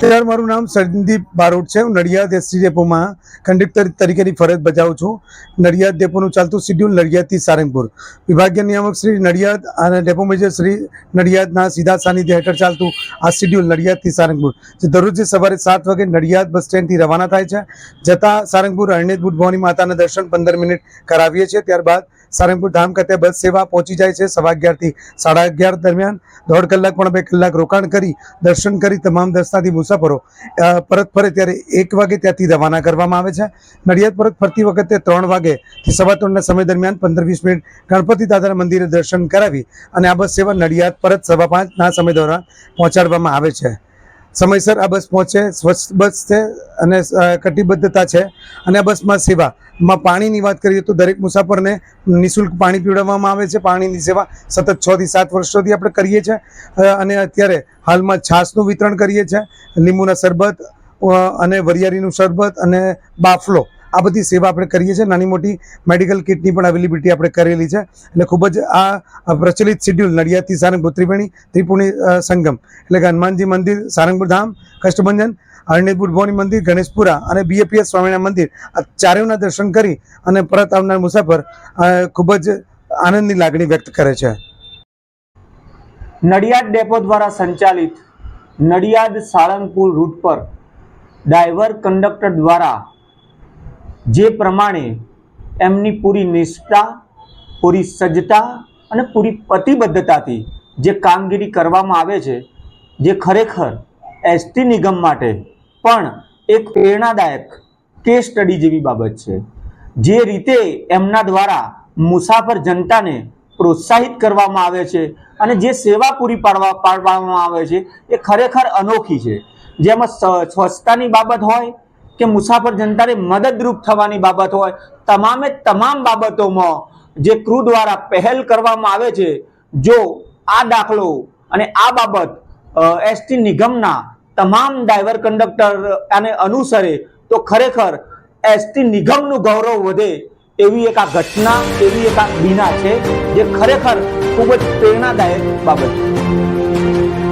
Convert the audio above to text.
Sir મારું નામ સંદીપ બારોટ છે. હું નડિયાદ એસટી ડેપોમાં કંડક્ટર તરીકેની ફરજ બજાવું છું. નડિયાદ ડેપોનું ચાલતું શિડ્યુલ નડિયાદથી સારંગપુર. વિભાગીય નિયામક શ્રી નડિયાદ અને ડેપો મેજર શ્રી નડિયાદના સીધા સાનિધ્ય હેઠળ ચાલતું આ શિડ્યુલ નડિયાદથી સારંગપુર. જે દરરોજ સવારે સાત વાગે નડિયાદ બસ સ્ટેન્ડથી રવાના થાય છે. જતાં સારંગપુર અરણેજ બુટ ભવાની માતાના દર્શન પંદર મિનિટ કરાવીએ છીએ. ત્યારબાદ સારંગપુર ધામ ખાતે બસ સેવા પહોંચી જાય છે. સવા અગિયારથી સાડા અગિયાર દરમિયાન દોઢ કલાક પણ બે કલાક રોકાણ કરી, દર્શન કરી તમામ દર્શનાથી મુસાફરો પરત ફરે ત્યારે એક વાગે ત્યાંથી રવાના કરવામાં આવે છે. નડિયાદ પરત ફરતી વખતે ત્રણ વાગેથી સવા ત્રણના સમય દરમિયાન પંદર વીસ મિનિટ ગણપતિ દાદાના મંદિરે દર્શન કરાવી અને આ બસ સેવા નડિયાદ પરત સવા પાંચના સમય દરમિયાન પહોંચાડવામાં આવે છે. સમયસર આ બસ પહોંચે, સ્વચ્છ બસ છે અને કટિબદ્ધતા છે. અને આ બસમાં સેવામાં પાણીની વાત કરીએ તો દરેક મુસાફરને નિઃશુલ્ક પાણી પીવડાવવામાં આવે છે. પાણીની સેવા સતત છ થી સાત વર્ષોથી આપણે કરીએ છીએ. અને અત્યારે હાલમાં છાશનું વિતરણ કરીએ છીએ. લીંબુના શરબત અને વરિયાળીનું શરબત અને બાફલો. આ બધી સેવા આપણે કરીએ છીએ. નાની મોટી મેડિકલ કિટની પણ અવેલેબિલિટી આપણે કરેલી છે. એટલે ખૂબ જ આ પ્રચલિત શિડ્યુલ નડિયાદથી સારંગપુર ત્રિવેણી ત્રિપુણી સંગમ. એટલે કે હનુમાનજી મંદિર, સારંગપુર ધામ, કષ્ટભંજન અરણ્યપુર ભવાની મંદિર, ગણેશપુરા અને બીએપીએસ સ્વામિનારાયણ મંદિર આ ચારેયના દર્શન કરી અને પરત આવનાર મુસાફર ખૂબ જ આનંદની લાગણી વ્યક્ત કરે છે. નડિયાદ ડેપો દ્વારા સંચાલિત નડિયાદ સાળંગપુર રૂટ પર ડ્રાઈવર કંડક્ટર દ્વારા જે પ્રમાણે એમની પૂરી નિષ્ઠા, પૂરી સજ્જતા અને પૂરી પ્રતિબદ્ધતાથી જે કામગીરી કરવામાં આવે છે, જે ખરેખર એસટી નિગમ માટે પણ એક પ્રેરણાદાયક કેસ સ્ટડી જેવી બાબત છે. જે રીતે એમના દ્વારા મુસાફર જનતાને પ્રોત્સાહિત કરવામાં આવે છે અને જે સેવા પૂરી પાડવા, પાડવામાં આવે છે, એ ખરેખર અનોખી છે. જેમાં સ્વચ્છતાની બાબત હોય કે મુસાફર જનતાને મદદરૂપ થવાની બાબત હોય, તમામે તમામ બાબતોમાં જે ક્રૂ દ્વારા પહેલ કરવામાં આવે છે, જો આ દાખલો અને આ બાબત એસટી નિગમના તમામ ડ્રાઈવર કંડક્ટર આને અનુસરે, તો ખરેખર એસટી નિગમનું ગૌરવ વધે એવી એક આ ઘટના, એવી એક આ બીના છે, જે ખરેખર ખૂબ જ પ્રેરણાદાયક બાબત છે.